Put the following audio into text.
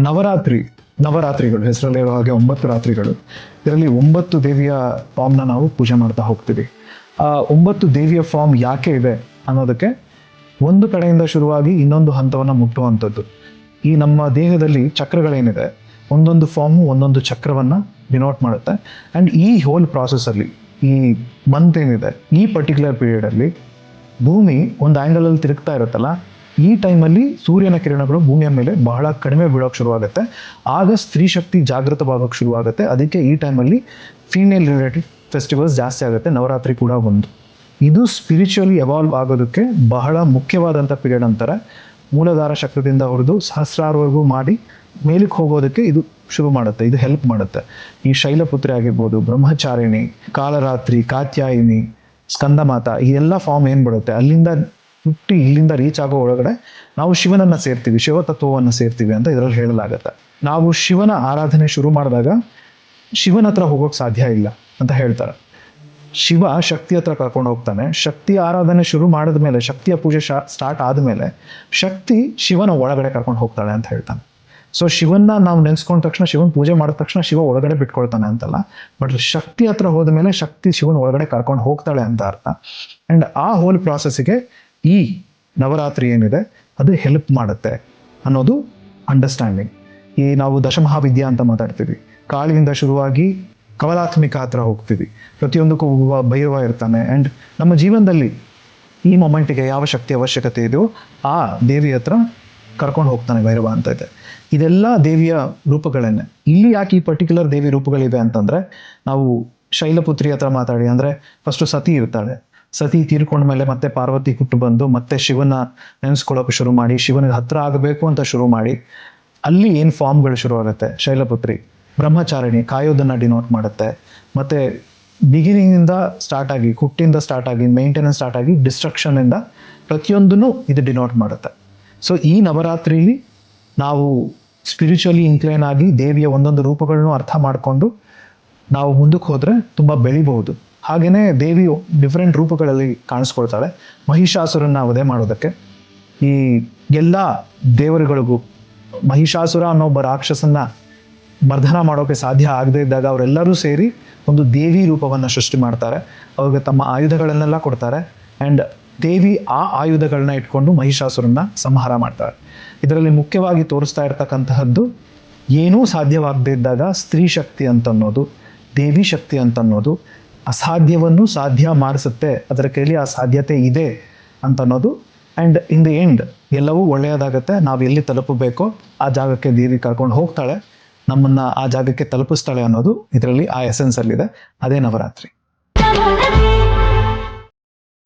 ನವರಾತ್ರಿ, ನವರಾತ್ರಿಗಳು, ಹೆಸರಲ್ಲಿರೋ ಹಾಗೆ ಒಂಬತ್ತು ರಾತ್ರಿಗಳು. ಇದರಲ್ಲಿ ಒಂಬತ್ತು ದೇವಿಯ ಫಾರ್ಮ್ನ ನಾವು ಪೂಜೆ ಮಾಡ್ತಾ ಹೋಗ್ತೀವಿ. ಆ ಒಂಬತ್ತು ದೇವಿಯ ಫಾರ್ಮ್ ಯಾಕೆ ಇದೆ ಅನ್ನೋದಕ್ಕೆ ಒಂದು ಕಡೆಯಿಂದ ಶುರುವಾಗಿ ಇನ್ನೊಂದು ಹಂತವನ್ನು ಮುಟ್ಟುವಂಥದ್ದು. ಈ ನಮ್ಮ ದೇಹದಲ್ಲಿ ಚಕ್ರಗಳೇನಿದೆ, ಒಂದೊಂದು ಫಾರ್ಮು ಒಂದೊಂದು ಚಕ್ರವನ್ನು ಡಿನೋಟ್ ಮಾಡುತ್ತೆ. ಆ್ಯಂಡ್ ಈ ಹೋಲ್ ಪ್ರಾಸೆಸ್ಸಲ್ಲಿ ಈ ಮಂತ್ ಏನಿದೆ, ಈ ಪರ್ಟಿಕ್ಯುಲರ್ ಪೀರಿಯಡಲ್ಲಿ ಭೂಮಿ ಒಂದು ಆ್ಯಂಗಲಲ್ಲಿ ತಿರುಗ್ತಾ ಇರುತ್ತಲ್ಲ, ಈ ಟೈಮಲ್ಲಿ ಸೂರ್ಯನ ಕಿರಣಗಳು ಭೂಮಿಯ ಮೇಲೆ ಬಹಳ ಕಡಿಮೆ ಬೀಳೋಕೆ ಶುರುವಾಗುತ್ತೆ. ಆಗ ಸ್ತ್ರೀ ಶಕ್ತಿ ಜಾಗೃತವಾಗೋಕೆ ಶುರುವಾಗುತ್ತೆ. ಅದಕ್ಕೆ ಈ ಟೈಮಲ್ಲಿ ಫೀಮೇಲ್ ರಿಲೇಟೆಡ್ ಫೆಸ್ಟಿವಲ್ಸ್ ಜಾಸ್ತಿ ಆಗುತ್ತೆ, ನವರಾತ್ರಿ ಕೂಡ ಒಂದು. ಇದು ಸ್ಪಿರಿಚುವಲಿ ಎವಾಲ್ವ್ ಆಗೋದಕ್ಕೆ ಬಹಳ ಮುಖ್ಯವಾದಂಥ ಪೀರಿಯಡ್ ಅಂತಾರೆ. ಮೂಲಧಾರ ಚಕ್ರದಿಂದ ಹೊಡೆದು ಸಹಸ್ರಾರವರೆಗೂ ಮಾಡಿ ಮೇಲಕ್ಕೆ ಹೋಗೋದಕ್ಕೆ ಇದು ಶುರು ಮಾಡುತ್ತೆ, ಇದು ಹೆಲ್ಪ್ ಮಾಡುತ್ತೆ. ಈ ಶೈಲಪುತ್ರಿ ಆಗಿರ್ಬೋದು, ಬ್ರಹ್ಮಚಾರಿಣಿ, ಕಾಲರಾತ್ರಿ, ಕಾತ್ಯಾಯಿನಿ, ಸ್ಕಂದಮಾತ, ಈ ಎಲ್ಲ ಫಾರ್ಮ್ ಏನು ಬಿಡುತ್ತೆ ಅಲ್ಲಿಂದ ಹುಟ್ಟಿ ಇಲ್ಲಿಂದ ರೀಚ್ ಆಗೋ ಒಳಗಡೆ ನಾವು ಶಿವನನ್ನ ಸೇರ್ತೀವಿ ಶಿವತತ್ವವನ್ನು ಸೇರ್ತೀವಿ ಅಂತ ಇದರಲ್ಲಿ ಹೇಳಲಾಗತ್ತೆ. ನಾವು ಶಿವನ ಆರಾಧನೆ ಶುರು ಮಾಡಿದಾಗ ಶಿವನ ಹತ್ರ ಹೋಗೋಕೆ ಸಾಧ್ಯ ಇಲ್ಲ ಅಂತ ಹೇಳ್ತಾರೆ. ಶಿವ ಶಕ್ತಿ ಹತ್ರ ಕರ್ಕೊಂಡು ಹೋಗ್ತಾನೆ. ಶಕ್ತಿ ಆರಾಧನೆ ಶುರು ಮಾಡಿದ ಮೇಲೆ ಶಕ್ತಿಯ ಪೂಜೆ ಸ್ಟಾರ್ಟ್ ಆದಮೇಲೆ ಶಕ್ತಿ ಶಿವನ ಒಳಗಡೆ ಕರ್ಕೊಂಡು ಹೋಗ್ತಾಳೆ ಅಂತ ಹೇಳ್ತಾನೆ. ಸೊ ಶಿವನ್ನ ನಾವು ನೆನೆಸ್ಕೊಂಡ ತಕ್ಷಣ ಶಿವನ್ ಪೂಜೆ ಮಾಡಿದ ತಕ್ಷಣ ಶಿವ ಒಳಗಡೆ ಬಿಟ್ಕೊಳ್ತಾನೆ ಅಂತಲ್ಲ. ಬಟ್ ಶಕ್ತಿ ಹತ್ರ ಹೋದ ಮೇಲೆ ಶಕ್ತಿ ಶಿವನ ಒಳಗಡೆ ಕರ್ಕೊಂಡು ಹೋಗ್ತಾಳೆ ಅಂತ ಅರ್ಥ. ಆ್ಯಂಡ್ ಆ ಹೋಲ್ ಪ್ರಾಸೆಸ್ಸಿಗೆ ಈ ನವರಾತ್ರಿ ಏನಿದೆ, ಅದು ಹೆಲ್ಪ್ ಮಾಡುತ್ತೆ ಅನ್ನೋದು ಅಂಡರ್ಸ್ಟ್ಯಾಂಡಿಂಗ್ ಈ ನಾವು ದಶಮಹಾವಿದ್ಯಾ ಅಂತ ಮಾತಾಡ್ತೀವಿ. ಕಾಳಿಯಿಂದ ಶುರುವಾಗಿ ಕವಲಾತ್ಮಿಕ ಹತ್ರ ಹೋಗ್ತೀವಿ. ಪ್ರತಿಯೊಂದಕ್ಕೂ ಒಬ್ಬ ಭೈರವ ಇರ್ತಾನೆ. ಆ್ಯಂಡ್ ನಮ್ಮ ಜೀವನದಲ್ಲಿ ಈ ಮೊಮೆಂಟಿಗೆ ಯಾವ ಶಕ್ತಿ ಅವಶ್ಯಕತೆ ಇದೆಯೋ ಆ ದೇವಿ ಹತ್ರ ಕರ್ಕೊಂಡು ಹೋಗ್ತಾನೆ ಭೈರವ ಅಂತ ಇದೆ. ಇದೆಲ್ಲ ದೇವಿಯ ರೂಪಗಳನ್ನೇ ಇಲ್ಲಿ ಯಾಕೆ ಈ ಪರ್ಟಿಕ್ಯುಲರ್ ದೇವಿ ರೂಪಗಳಿವೆ ಅಂತಂದ್ರೆ, ನಾವು ಶೈಲಪುತ್ರಿ ಹತ್ರ ಮಾತಾಡಿ, ಅಂದ್ರೆ ಫಸ್ಟು ಸತಿ ಇರ್ತಾಳೆ. ಸತಿ ತೀರ್ಕೊಂಡ ಮೇಲೆ ಮತ್ತೆ ಪಾರ್ವತಿ ಹುಟ್ಟು ಬಂದು ಮತ್ತೆ ಶಿವನ ನೆನೆಸ್ಕೊಳ್ಳೋಕೆ ಶುರು ಮಾಡಿ, ಶಿವನಿಗೆ ಹತ್ರ ಆಗಬೇಕು ಅಂತ ಶುರು ಮಾಡಿ, ಅಲ್ಲಿ ಏನು ಫಾರ್ಮ್ಗಳು ಶುರು ಆಗುತ್ತೆ? ಶೈಲಪುತ್ರಿ, ಬ್ರಹ್ಮಚಾರಿಣಿ, ಕಾಯೋದನ್ನ ಡಿನೋಟ್ ಮಾಡುತ್ತೆ. ಮತ್ತೆ ಬಿಗಿನಿಂಗಿಂದ ಸ್ಟಾರ್ಟ್ ಆಗಿ, ಹುಟ್ಟಿಂದ ಸ್ಟಾರ್ಟ್ ಆಗಿ ಮೇಂಟೆನೆನ್ಸ್ ಸ್ಟಾರ್ಟ್ ಆಗಿ ಡಿಸ್ಟ್ರಕ್ಷನ್ ಇಂದ ಪ್ರತಿಯೊಂದನ್ನು ಇದು ಡಿನೋಟ್ ಮಾಡುತ್ತೆ. ಸೊ ಈ ನವರಾತ್ರಿಲಿ ನಾವು ಸ್ಪಿರಿಚುವಲಿ ಇನ್ಕ್ಲೈನ್ ಆಗಿ ದೇವಿಯ ಒಂದೊಂದು ರೂಪಗಳನ್ನು ಅರ್ಥ ಮಾಡಿಕೊಂಡು ನಾವು ಮುಂದಕ್ಕೆ ಹೋದರೆ ತುಂಬ ಬೆಳಿಬಹುದು. ಹಾಗೆಯೇ ದೇವಿ ಡಿಫ್ರೆಂಟ್ ರೂಪಗಳಲ್ಲಿ ಕಾಣಿಸ್ಕೊಳ್ತಾಳೆ. ಮಹಿಷಾಸುರನ್ನ ವಧೆ ಮಾಡೋದಕ್ಕೆ. ಈ ಎಲ್ಲ ದೇವರುಗಳಿಗೂ ಮಹಿಷಾಸುರ ಅನ್ನೋ ಒಬ್ಬ ರಾಕ್ಷಸನ್ನ ಮರ್ಧನ ಮಾಡೋಕೆ ಸಾಧ್ಯ ಆಗದೇ ಇದ್ದಾಗ ಅವರೆಲ್ಲರೂ ಸೇರಿ ಒಂದು ದೇವಿ ರೂಪವನ್ನು ಸೃಷ್ಟಿ ಮಾಡ್ತಾರೆ. ಅವ್ರಿಗೆ ತಮ್ಮ ಆಯುಧಗಳನ್ನೆಲ್ಲ ಕೊಡ್ತಾರೆ. ಆ್ಯಂಡ್ ದೇವಿ ಆ ಆಯುಧಗಳನ್ನ ಇಟ್ಕೊಂಡು ಮಹಿಷಾಸುರನ್ನ ಸಂಹಾರ ಮಾಡ್ತಾರೆ. ಇದರಲ್ಲಿ ಮುಖ್ಯವಾಗಿ ತೋರಿಸ್ತಾ ಇರ್ತಕ್ಕಂತಹದ್ದು ಏನೂ ಸಾಧ್ಯವಾಗದೇ ಇದ್ದಾಗ ಸ್ತ್ರೀ ಶಕ್ತಿ ಅಂತನ್ನೋದು, ದೇವಿ ಶಕ್ತಿ ಅಂತನ್ನೋದು, ಅಸಾಧ್ಯವನ್ನು ಸಾಧ್ಯ ಮಾಡಿಸುತ್ತೆ, ಅದರ ಕೈಲಿ ಆ ಸಾಧ್ಯತೆ ಇದೆ ಅಂತನ್ನೋದು ಆ್ಯಂಡ್ ಇನ್ ದಿ ಎಂಡ್ ಎಲ್ಲವೂ ಒಳ್ಳೆಯದಾಗತ್ತೆ, ನಾವು ಎಲ್ಲಿ ತಲುಪಬೇಕೋ ಆ ಜಾಗಕ್ಕೆ ದೇವಿ ಕರ್ಕೊಂಡು ಹೋಗ್ತಾಳೆ, ನಮ್ಮನ್ನು ಆ ಜಾಗಕ್ಕೆ ತಲುಪಿಸ್ತಾಳೆ ಅನ್ನೋದು ಇದರಲ್ಲಿ ಆ ಎಸೆನ್ಸಲ್ಲಿದೆ ಅದೇ ನವರಾತ್ರಿ.